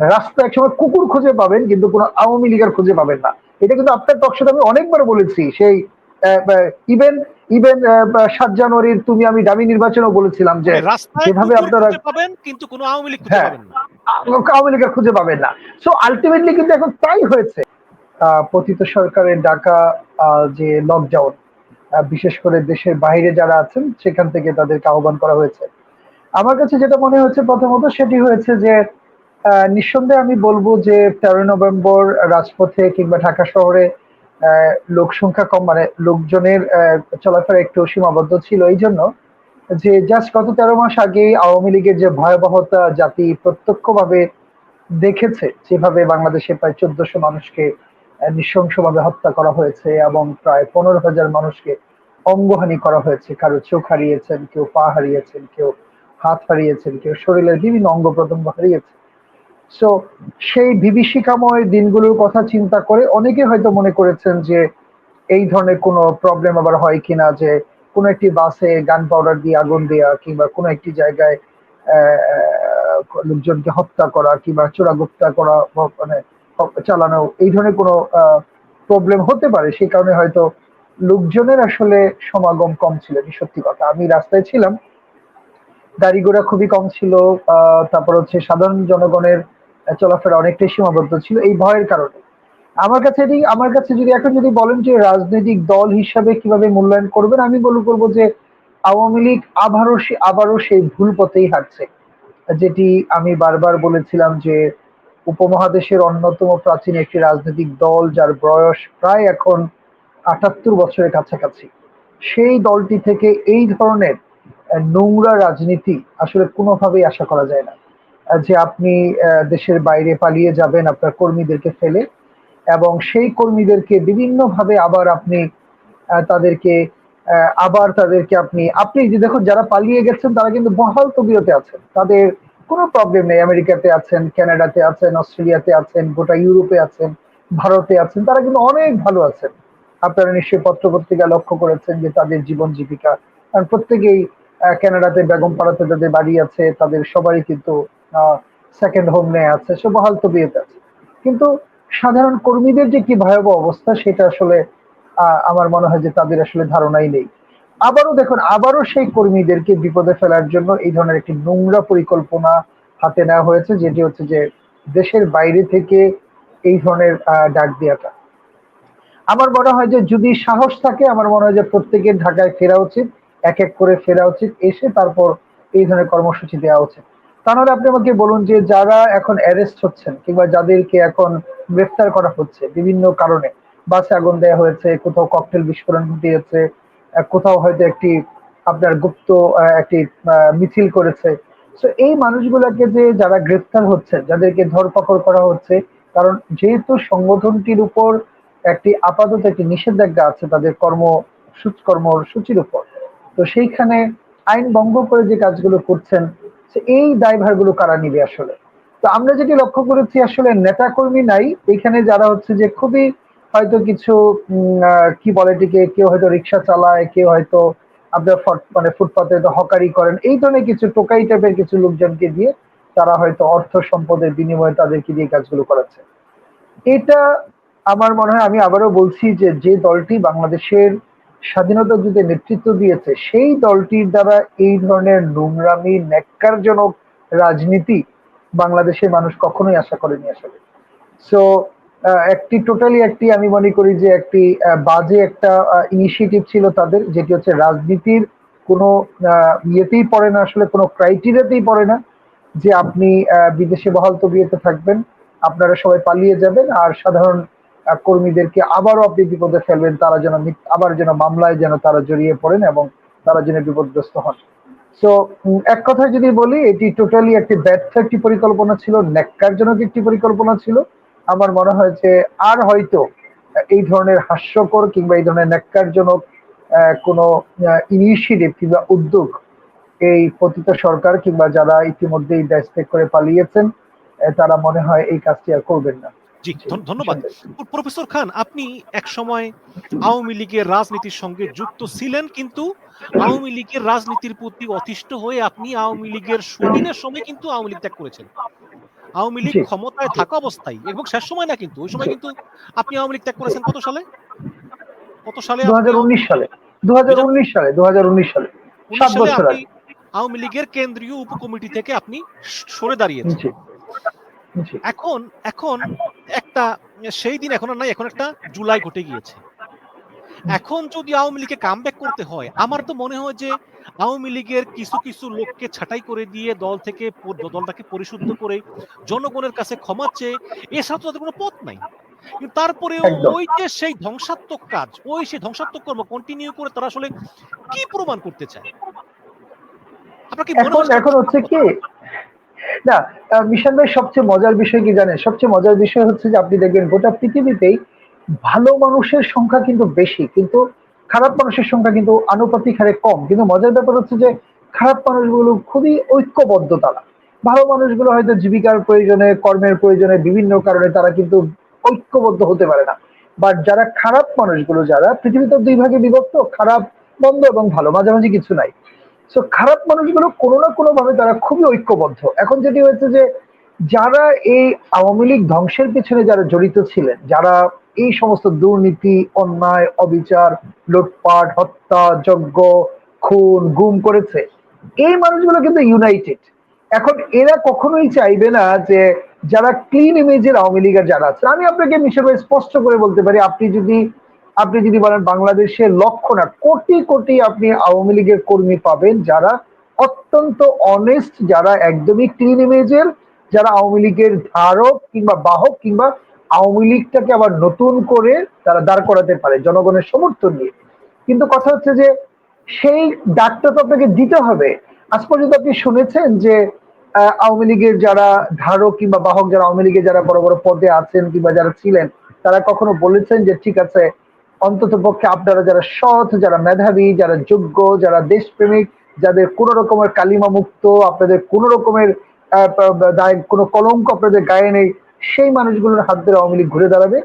রাস্তা একসময় কুকুর খুঁজে পাবেন কিন্তু কোনো আওয়ামী লীগের খুঁজে পাবেন না। এটা কিন্তু আপনার টকশোতে আমি অনেকবার বলেছি। সেই ইভেন ইভেন সাত জানুয়ারির তুমি আমি দাবি নির্বাচনও বলেছিলাম যে মানে যেভাবে আপনারা পাবেন কিন্তু কোনো আওয়ামী লীগ খুঁজে হ্যাঁ। পাবেন না। আওয়ামী লীগের খুঁজে পাবেন না। সো আলটিমেটলি কিন্তু এখন তাই হয়েছে। আহ, পতিত সরকারের ডাকা আহ, যে লকডাউন বিশেষ করে দেশের বাইরে যারা আছেন সেখান থেকে তাদেরকে আহ্বান করা হয়েছে। আমার কাছে যেটা মনে হচ্ছে প্রথমত সেটি হয়েছে যে নিঃসন্দেহে আমি বলব যে তেরোই নভেম্বর রাজপথে কিংবা ঢাকা শহরে লোক সংখ্যা কম মানে লোকজনের চলাফেরা একটু সীমাবদ্ধ ছিল। এই জন্য যে জাস্ট গত তেরো মাস আগে আওয়ামী লীগের যে ভয়াবহতা জাতি প্রত্যক্ষভাবে দেখেছে, যেভাবে বাংলাদেশে প্রায় চোদ্দশো মানুষকে নৃশংসভাবে হত্যা করা হয়েছে এবং প্রায় পনেরো হাজার মানুষকে অঙ্গহানি করা হয়েছে। কারও চোখ হারিয়েছেন, কেউ পা হারিয়েছেন, কেউ হাত হারিয়েছেন, কেউ শরীরের বিভিন্ন অঙ্গ প্রত্যঙ্গ হারিয়েছে সো সেই বিভীষিকাময় দিনগুলোর কথা চিন্তা করে অনেকে হয়তো মনে করেছেন যে এই ধরনের কোনো প্রবলেম আবার হয় কিনা, যে কোনো একটি বাসে গান পাউডার দিয়ে আগুন দেওয়া কিংবা কোনো একটি জায়গায় লোকজনকে হত্যা করা কিংবা চোরাগুপ্তা করা মানে চালানো, এই ধরনের কোনো প্রবলেম হতে পারে। সেই কারণে হয়তো লোকজনের আসলে সমাগম কম ছিল, এটি সত্যি কথা। আমি রাস্তায় ছিলাম, গাড়ি ঘোড়া খুবই কম ছিল তারপর হচ্ছে সাধারণ জনগণের চলাফেরা অনেকটাই সীমাবদ্ধ ছিল এই ভয়ের কারণে। আমার কাছে এটি আমার কাছে যদি এখন যদি বলেন যে রাজনৈতিক দল হিসাবে কীভাবে মূল্যায়ন করবেন, আমি বলব করব যে আওয়ামী লীগ আবারও আবারও সেই ভুল পথেই হাঁটছে। যেটি আমি বারবার বলেছিলাম যে উপমহাদেশের অন্যতম প্রাচীন একটি রাজনৈতিক দল যার বয়স প্রায় এখন আটাত্তর বছরের কাছাকাছি। সেই দলটি থেকে এই ধরনের নোংরা রাজনীতি আসলে কোনোভাবেই আশা করা যায় না। যে আপনি দেশের বাইরে পালিয়ে যাবেন আপনার কর্মীদেরকে ফেলে এবং সেই কর্মীদেরকে বিভিন্নভাবে আবার আপনি তাদেরকে আবার তাদেরকে আপনি আপনি যে দেখুন যারা পালিয়ে গেছেন তারা কিন্তু বহাল তবিয়তে আছেন। তাদের কোনো প্রবলেম নেই। আমেরিকাতে আছেন কানাডাতে আছেন, অস্ট্রেলিয়াতে আছেন, গোটা ইউরোপে আছেন, ভারতে আছেন, তারা কিন্তু অনেক ভালো আছেন। আপনারা নিশ্চয়ই পত্র পত্রিকা লক্ষ্য করেছেন যে তাদের জীবন জীবিকা। কারণ প্রত্যেকেই কানাডাতে বেগম পাড়াতে তাদের বাড়ি আছে, তাদের সবারই কিন্তু সেকেন্ড হোম নেয় আছে, সে বহাল তবিয়তে আছে। কিন্তু সাধারণ কর্মীদের যে কি ভয়াবহ অবস্থা, সেটা আসলে আমার মনে হয় যে তাদের আসলে ধারণাই নেই। আবারও দেখুন, আবারও সেই কর্মীদেরকে বিপদে ফেলার জন্য এই ধরনের একটি নোংরা পরিকল্পনা হাতে নেওয়া হয়েছে, যেটি হচ্ছে যে দেশের বাইরে থেকে এই ধরনের ডাক দেওয়াটা। আমার মনে হয় যে যদি সাহস থাকে, আমার মনে হয় যে প্রত্যেকের ঢাকায় ফেরা উচিত, এক এক করে ফেরা উচিত, এসে তারপর এই ধরনের কর্মসূচি দেওয়া উচিত। তা নাহলে আপনি আমাকে বলুন যে যারা এখন অ্যারেস্ট হচ্ছেন কিংবা যাদেরকে এখন গ্রেফতার করা হচ্ছে বিভিন্ন কারণে, বাসে আগুন দেওয়া হয়েছে, কোথাও ককটেল বিস্ফোরণ ঘটিয়েছে কোথাও হয়তো একটি আপনার গুপ্ত একটি মিছিল করেছে। তো এই মানুষগুলোকে যে যারা গ্রেফতার হচ্ছে, যাদেরকে ধরপাকড় করা হচ্ছে, কারণ যেহেতু সংগঠনটির উপর একটি আপাতত একটি নিষেধাজ্ঞা আছে, তাদের কর্ম কর্মসূচির উপর, তো সেইখানে আইন ভঙ্গ করে যে কাজগুলো করছেন এই দায়ভারগুলো কারা নিবে আসলে? তো আমরা যেটি লক্ষ্য করেছি আসলে নেতা কর্মী নাই, এখানে যারা হচ্ছে যে খুবই হয়তো কিছু কি বলে এটিকে, কেউ হয়তো রিক্সা চালায়, কেউ হয়তো আপনার মানে ফুটপাতে হয়তো হকারি করেন, এই ধরনের কিছু টোকাই টাইপের কিছু লোকজনকে দিয়ে তারা হয়তো অর্থ সম্পদের বিনিময়ে তাদেরকে দিয়ে কাজগুলো করাচ্ছে। এটা আমার মনে হয়, আমি আবারও বলছি যে যে দলটি বাংলাদেশের স্বাধীনতা যুদ্ধে নেতৃত্ব দিয়েছে সেই দলটির দ্বারা এই ধরনের নোংরামি, ন্যাক্কারজনক রাজনীতি বাংলাদেশের মানুষ কখনোই আশা করেনি আসলে। সো একটি টোটালি একটি আমি মনে করি যে একটি বাজে একটা ইনিশিয়েটিভ ছিল তাদের, যেটি হচ্ছে রাজনীতির কোনো ইয়েতেই পড়ে না, আসলে কোনো ক্রাইটেরিয়াতেই পড়ে না যে আপনি বিদেশে বহাল তবিয়তে থাকবেন, আপনারা সবাই পালিয়ে যাবেন, আর সাধারণ কর্মীদেরকে আবারও আপনি বিপদে ফেলবেন, তারা যেন আবার যেন মামলায় যেন তারা জড়িয়ে পড়েন এবং তারা যেন বিপদগ্রস্ত হন। সো এক কথায় যদি বলি, এটি টোটালি একটি ব্যর্থ একটি পরিকল্পনা ছিল, ন্যাক্কারজনক একটি পরিকল্পনা ছিল। আমার মনে হয় যে আর হয়তো এই ধরনের হাস্যকর কিংবা এই ধরনের ন্যাক্কারজনক কোনো ইনিশিয়েটিভ কিংবা উদ্যোগ এই পতিত সরকার কিংবা যারা ইতিমধ্যেই দেশ ত্যাগ করে পালিয়েছেন তারা মনে হয় এই কাজটি আর করবেন না। জি ধন্যবাদ। প্রফেসর খান আপনি এক সময় আওয়ামী লীগের রাজনীতির সঙ্গে যুক্ত ছিলেন কিন্তু আওয়ামী লীগের রাজনীতির প্রতি অতিষ্ঠ হয়ে আপনি আওয়ামী লীগের সুদিনের সময় কিন্তু আওয়ামী লীগ ত্যাগ করেছেন। আওয়ামী লীগ ক্ষমতায় থাকা অবস্থায় এবং শেষ সময় না কিন্তু ওই সময় কিন্তু আপনি আওয়ামী লীগ ত্যাগ করেছেন কত সালে? কত সালে দু সালে। দু সালে দু সালে সাত বছর আগে। আওয়ামী লীগের কেন্দ্রীয় উপকমিটি থেকে আপনি সরে দাঁড়িয়েছেন। এখন এখন একটা সেই দিন এখন আর নাই এখন একটা জুলাই ঘটে গিয়েছে। এখন যদি আওয়ামী লীগকে কামব্যাক করতে হয় আমার তো মনে হয় যে আওয়ামী লীগের কিছু কিছু লোককে ছাঁটাই করে দিয়ে দল থেকে দলটাকে পরিশুদ্ধ করে জনগণের কাছে ক্ষমা চেয়ে এছাড়া তো তাদের কোনো পথ নাই। একদম। ওই যে সেই ধ্বংসাত্মক কাজ ওই সেই ধ্বংসাত্মক কর্ম কন্টিনিউ করে তারা আসলে কি প্রমাণ করতে চায়? এখন এখন হচ্ছে কি না মিশন ভাই, সবচেয়ে মজার বিষয় কি জানেন? সবচেয়ে মজার বিষয় হচ্ছে যে, আপনি দেখবেন গোটা পৃথিবীতেই ভালো মানুষের সংখ্যা কিন্তু বেশি, কিন্তু খারাপ মানুষের সংখ্যা কিন্তু আনুপাতিক হারে কম। কিন্তু মজার ব্যাপার হচ্ছে যে, খারাপ মানুষগুলো খুবই ঐক্যবদ্ধ তারা। ভালো মানুষগুলো হয়তো জীবিকার প্রয়োজনে, কর্মের প্রয়োজনে বিভিন্ন কারণে তারা কিন্তু ঐক্যবদ্ধ হতে পারে না। বাট যারা খারাপ মানুষগুলো, যারা পৃথিবীতে দুই ভাগে বিভক্ত, খারাপ, মন্দ এবং ভালো, মাঝামাঝি কিছু নাই। সো খারাপ মানুষগুলো কোনো না কোনো ভাবে তারা খুবই ঐক্যবদ্ধ। এখন যেটি হয়েছে যে, যারা এই আওয়ামী লীগ ধ্বংসের পিছনে যারা জড়িত ছিলেন, যারা এই সমস্ত দুর্নীতি, অন্যায়, অবিচার, লুটপাট, হত্যা, যজ্ঞ, খুন, গুম করেছে, এই মানুষগুলো কিন্তু ইউনাইটেড এখন এরা কখনোই চাইবে না যে, যারা ক্লিন ইমেজের আওয়ামী লীগের যারা আছে, আমি আপনাকে মিশরে স্পষ্ট করে বলতে পারি, আপনি যদি আপনি যদি বলেন বাংলাদেশে লক্ষ না, কোটি কোটি আপনি আওয়ামী লীগের কর্মী পাবেন যারা অত্যন্ত অনেস্ট যারা একদমই ক্লিন ইমেজের যারা আওয়ামী লীগের ধারক কিংবা বাহক কিংবা আওয়ামী লীগটাকে আবার নতুন করে তারা দাঁড় করাতে পারে জনগণের সমর্থন নিয়ে। কিন্তু কথা হচ্ছে যে সেই ডাকটা তো আপনাকে দিতে হবে। আজ পর্যন্ত আপনি শুনেছেন যে আওয়ামী লীগের যারা ধারক কিংবা বাহক, যারা আওয়ামী লীগের যারা বড় বড় পদে আছেন কিংবা যারা ছিলেন, তারা কখনো বলেছেন যে, ঠিক আছে অন্তত পক্ষে আপনারা যারা সৎ, যারা মেধাবী, যারা যোগ্য, যারা দেশপ্রেমিক, যাদের কোনো রকমের কালিমা মুক্ত, আপনাদের কোনো রকমের কোনো কলঙ্ক আপনাদের গায়ে নেই, সেই মানুষগুলোর হাত ধরে আওয়ামী লীগ ঘুরে দাঁড়াবে।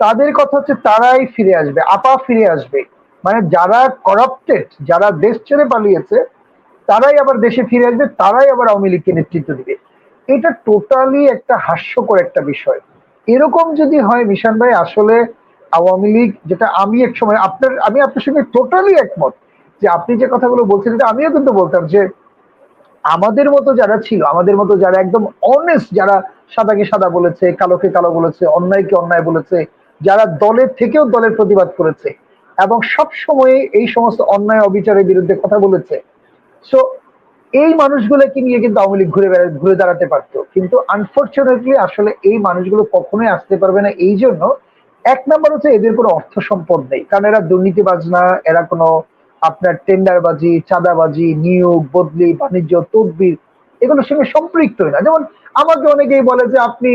তাদের কথা হচ্ছে তারাই ফিরে আসবে, আপা ফিরে আসবে। মানে যারা করাপ্টেড যারা দেশ ছেড়ে পালিয়েছে, তারাই আবার দেশে ফিরে আসবে, তারাই আবার আওয়ামী লীগকে নেতৃত্ব দিবে। এটা টোটালি একটা হাস্যকর একটা বিষয়। এরকম যদি হয়, মিশন ভাই, আসলে আওয়ামী লীগ, যেটা আমি এক সময় আপনার, আমি আপনার সঙ্গে টোটালি একমত যে আপনি যে কথাগুলো বলছেন, এটা আমিও কিন্তু বলতাম যে আমাদের মতো যারা ছিল, আমাদের মতো যারা একদম অনেস্ট যারা সাদাকে সাদা বলেছে, কালোকে কালো বলেছে, অন্যায়কে অন্যায় বলেছে, যারা দলের থেকেও দলের প্রতিবাদ করেছে এবং সব সময় এই সমস্ত অন্যায় অবিচারের বিরুদ্ধে কথা বলেছে। সো এই মানুষগুলোকে নিয়ে কিন্তু আওয়ামী লীগ ঘুরে বেড়া- ঘুরে দাঁড়াতে পারতো। কিন্তু আনফর্চুনেটলি আসলে এই মানুষগুলো কখনোই আসতে পারবে না। এই জন্য এক নাম্বার হচ্ছে এদের কোনো অর্থ সম্পদ নেই। কারণ এরা দুর্নীতিবাজ না এরা কোনো আপনার টেন্ডারবাজি, চাঁদাবাজি, নিয়োগ, বদলি, বাণিজ্য তদবির এগুলোর সঙ্গে সম্পৃক্তই না। যেমন আমাকে অনেকেই বলে যে আপনি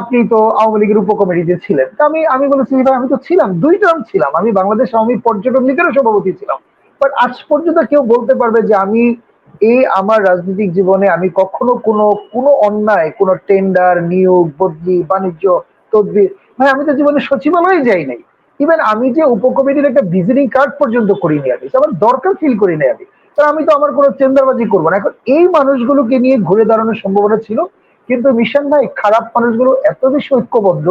আপনি তো আওয়ামী লীগের উপকমিটিতে ছিলেন। তা আমি আমি বলেছি আমি তো ছিলাম দুই টার্ম ছিলাম। আমি বাংলাদেশ আওয়ামী পর্যটন লীগেরও সভাপতি ছিলাম। বাট আজ পর্যন্ত কেউ বলতে পারবে যে আমি এই আমার রাজনৈতিক জীবনে আমি কখনো কোনো কোনো অন্যায়, কোনো টেন্ডার, নিয়োগ, বদলি, বাণিজ্য তদবির ভাই, আমি তো জীবনে সচিবালয়ে যাই নাই। ইভেন আমি যে উপকমিটির একটা ভিজিটিং কার্ড পর্যন্ত করিনি আমি আমার দরকার ফিল করি নাই আমি কারণ আমি তো আমার কোনো চেন্দারবাজি করব না। এখন এই মানুষগুলোকে নিয়ে ঘুরে দাঁড়ানোর সম্ভাবনা ছিল। কিন্তু মিশন ভাই, খারাপ মানুষগুলো এত বেশি ঐক্যবদ্ধ,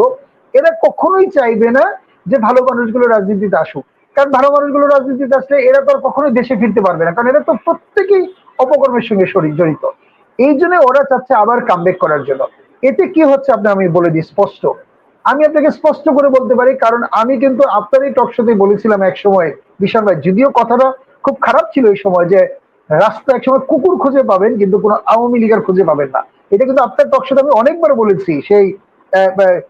এরা কখনোই চাইবে না যে ভালো মানুষগুলো রাজনীতিতে আসুক। কারণ ভালো মানুষগুলো রাজনীতিতে আসলে এরা তো আর কখনোই দেশে ফিরতে পারবে না। কারণ এরা তো প্রত্যেকেই অপকর্মের সঙ্গে শরীর জড়িত। এই জন্য ওরা চাচ্ছে আবার কামব্যাক করার জন্য। এতে কি হচ্ছে আপনি আমি বলে দিই, স্পষ্ট। আমি আপনাকে স্পষ্ট করে বলতে পারি কারণ আমি কিন্তু আপনারই টক শোতে বলেছিলাম এক সময় বিশাল ভাই যদিও কথাটা খুব খারাপ ছিল এই সময় যে রাস্তা এক সময় কুকুর খুঁজে পাবেন কিন্তু কোনো আওয়ামী লীগের খুঁজে পাবেন না এটা কিন্তু আপনার টক শোতে আমি অনেকবার বলেছি সেই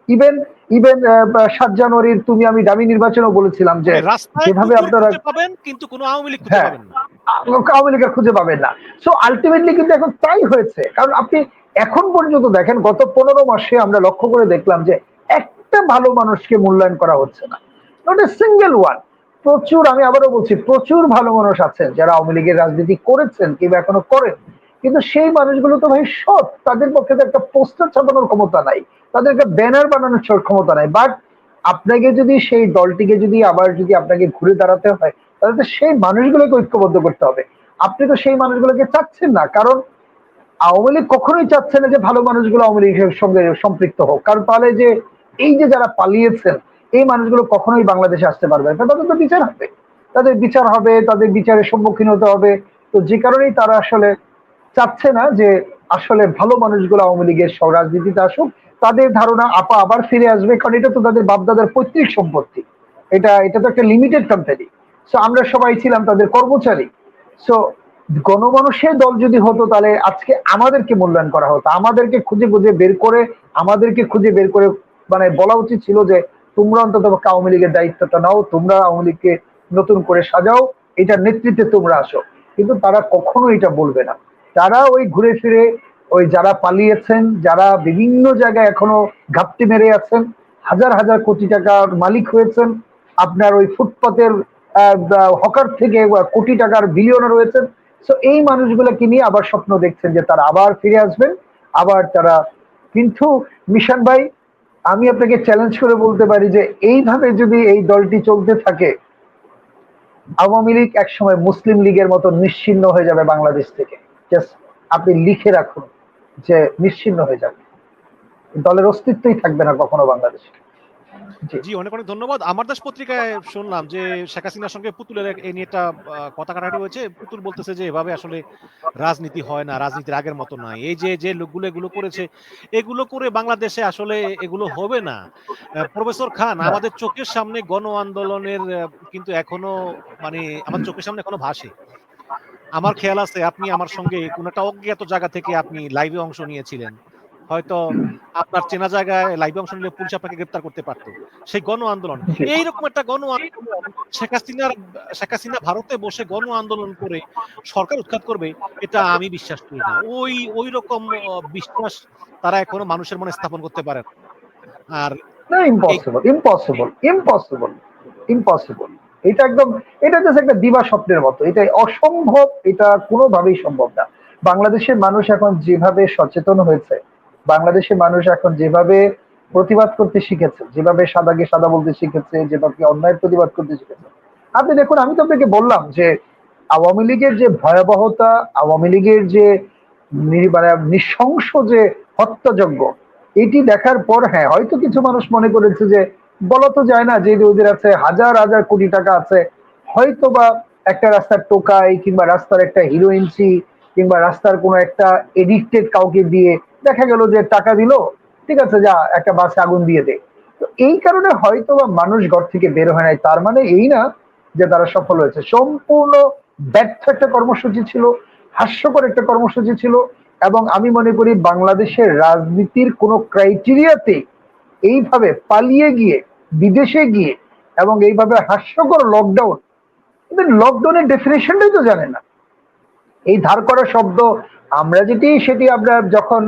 ইভেন ইভেন সাত জানুয়ারির তুমি আমি দামি নির্বাচনও বলেছিলাম যে যেভাবে আপনারা- পাবেন কিন্তু কোনো আওয়ামী লীগ খুঁজে হ্যাঁ। পাবেন না আওয়ামী লীগের খুঁজে পাবেন না সো আলটিমেটলি কিন্তু এখন তাই হয়েছে কারণ আপনি এখন পর্যন্ত দেখেন গত পনেরো মাসে আমরা লক্ষ্য করে দেখলাম যে একটা ভালো মানুষকে মূল্যায়ন করা হচ্ছে না। নট এ সিঙ্গেল ওয়ান প্রচুর, আমি আবারও বলছি, প্রচুর ভালো মানুষ আছেন যারা আওয়ামী লীগের রাজনীতি করেছেন কিংবা এখনও করেন। কিন্তু সেই মানুষগুলো তো ভাই সৎ, তাদের পক্ষে তো একটা পোস্টার ছাপানোর ক্ষমতা নাই, তাদের একটা ব্যানার বানানোর ক্ষমতা নাই। বাট আপনাকে যদি সেই দলটিকে যদি আবার যদি আপনাকে ঘুরে দাঁড়াতে হয়, তাহলে তো সেই মানুষগুলোকে ঐক্যবদ্ধ করতে হবে। আপনি তো সেই মানুষগুলোকে চাচ্ছেন না, কারণ আওয়ামী লীগ কখনোই চাচ্ছে না যে ভালো মানুষগুলো আওয়ামী লীগের সঙ্গে সম্পৃক্ত হোক। কারণ তাহলে যে এই যে যারা পালিয়েছেন, এই মানুষগুলো কখনোই বাংলাদেশে আসতে পারবে না। তাদের তো বিচার হবে। তাদের বিচার হবে, তাদের বিচারের সম্মুখীন হতে হবে। তো যে কারণেই তারা আসলে চাচ্ছে না যে আসলে ভালো মানুষগুলো আওয়ামী লীগের রাজনীতিতে আসুক। তাদের ধারণা আপা আবার ফিরে আসবে, কারণ এটা তো তাদের বাপদাদার পৈতৃক সম্পত্তি। এটা এটা তো একটা লিমিটেড কোম্পানি সো আমরা সবাই ছিলাম তাদের কর্মচারী। সো গণমানুষের দল যদি হতো, তাহলে আজকে আমাদেরকে মূল্যায়ন করা হতো। আমাদেরকে খুঁজে খুঁজে বের করে, আমাদেরকে খুঁজে বের করে মানে বলা উচিত ছিল যে, তোমরা অন্তত আওয়ামী লীগের দায়িত্বটা নাও, তোমরা আওয়ামী লীগকে নতুন করে সাজাও, এটার নেতৃত্বে তোমরা আসো। কিন্তু তারা কখনো এটা বলবে না। তারা ওই ঘুরে ফিরে, ওই যারা পালিয়েছেন, যারা বিভিন্ন জায়গায় এখনও ঘাপটি মেরে আছেন, হাজার হাজার কোটি টাকার মালিক হয়েছেন, আপনার ওই ফুটপাতের হকার থেকে কোটি টাকার বিলিয়নার রয়েছেন। সো এই মানুষগুলোকে নিয়ে আবার স্বপ্ন দেখছেন যে তারা আবার ফিরে আসবেন। আবার তারা, কিন্তু মিশন ভাই আমি আপনাকে চ্যালেঞ্জ করে বলতে পারি যে এইভাবে যদি এই দলটি চলতে থাকে, আওয়ামী লীগ একসময় মুসলিম লীগের মতো নিশ্চিন্ন হয়ে যাবে বাংলাদেশ থেকে। জাস্ট আপনি লিখে রাখুন যে নিশ্চিন্ন হয়ে যাবে। দলের অস্তিত্বই থাকবে না কখনো বাংলাদেশে। জি অনেক অনেক ধন্যবাদ। আমার দেশ পত্রিকায় শুনলাম যে শেখ হাসিনার সঙ্গে পুতুলের এই নিয়ে একটা কথা কাটাকাটি হয়েছে। পুতুল বলতেছে যে এভাবে আসলে রাজনীতি হয় না রাজনীতির আগের মতো নয়। এই যে যে লোকগুলো এগুলো করেছে এগুলো করে বাংলাদেশে আসলে এগুলো হবে না। প্রফেসর খান আমাদের চোখের সামনে গণ আন্দোলনের কিন্তু এখনও মানে আমার চোখের সামনে এখনও ভাসে। আমার খেয়াল আছে আপনি আমার সঙ্গে কোন একটা অজ্ঞাত জায়গা থেকে আপনি লাইভে অংশ নিয়েছিলেন। হয়তো আপনার চেনা জায়গায় লাইভে অংশ নিলে পুলিশ আপনাকে গ্রেপ্তার করতে পারতো। সেই গণ আন্দোলন। এইরকম একটা গণ আন্দোলন শেখ হাসিনার শেখ হাসিনা ভারতে বসে গণ আন্দোলন করে সরকার উৎখাত করবে এটা আমি বিশ্বাস করি না। ওই ওই রকম বিশ্বাস তারা এখনও মানুষের মনে স্থাপন করতে পারে না। আর না ইম্পসিবল ইম্পসিবল ইম্পসিবল ইম্পসিবল এটা একদম এটা জাস্ট একটা দিবা স্বপ্নের মতো। এটা অসম্ভব এটা কোনোভাবেই সম্ভব না। বাংলাদেশের মানুষ এখন যেভাবে সচেতন হয়েছে বাংলাদেশের মানুষ এখন যেভাবে প্রতিবাদ করতে শিখেছে, যেভাবে সাদাকে সাদা বলতে শিখেছে, যেভাবে অন্যায় প্রতিবাদ করতে শিখেছে। আপনি দেখুন, আমি তো আপনাকে বললাম যে আওয়ামী লীগের যে ভয়াবহতা, আওয়ামী লীগের যে মানে নৃশংস যে হত্যাযজ্ঞ, এটি দেখার পর হ্যাঁ হয়তো কিছু মানুষ মনে করেছে যে, বলা তো যায় না যে ওদের আছে হাজার হাজার কোটি টাকা আছে হয়তো বা একটা রাস্তার টোকাই কিংবা রাস্তার একটা হিরোইনসি কিংবা রাস্তার কোনো একটা এডিক্টেড কাউকে দিয়ে দেখা গেল যে টাকা দিল, ঠিক আছে, যা, একটা বাসে আগুন দিয়ে দে। তো এই কারণে হয়তো বা মানুষ ঘর থেকে বের হয় নাই। তার মানে এই না যে তারা সফল হয়েছে। সম্পূর্ণ ব্যর্থ একটা কর্মসূচি ছিল, হাস্যকর একটা কর্মসূচি ছিল, এবং আমি মনে করি বাংলাদেশের রাজনীতির কোনো ক্রাইটেরিয়াতে এইভাবে পালিয়ে গিয়ে, বিদেশে গিয়ে, এবং এইভাবে হাস্যকর লকডাউন লকডাউনের ডেফিনেশনটাই তো জানে না। এই ধার করা শব্দ আমরা যেটি, সেটি আমরা যখন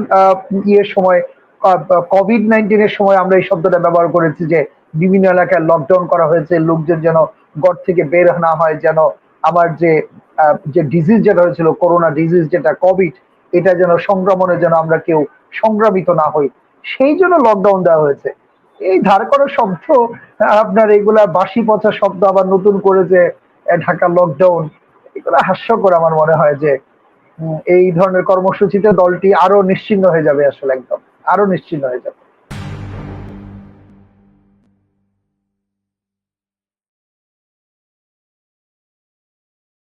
ইয়ের সময় কোভিড নাইন্টিনের সময় আমরা এই শব্দটা ব্যবহার করেছি যে বিভিন্ন এলাকায় লকডাউন করা হয়েছে, লোকজন যেন ঘর থেকে বের না হয়, যেন আমার যে যে ডিজিজ যেটা হয়েছিল করোনা ডিজিজ যেটা কোভিড এটা যেন সংক্রমণে যেন আমরা কেউ সংক্রামিত না হই, সেই জন্য লকডাউন দেওয়া হয়েছে। এই ধার করা শব্দ, আপনার এগুলা বাসি পচা শব্দ আবার নতুন করে যে ঢাকা লকডাউন এগুলো হাস্যকর আমার মনে হয় যে এই ধরনের কর্মসূচিতে দলটি আরও নিশ্চিন্ন হয়ে যাবে আসলে একদম। আরও নিশ্চিন্ন হয়ে যাবে।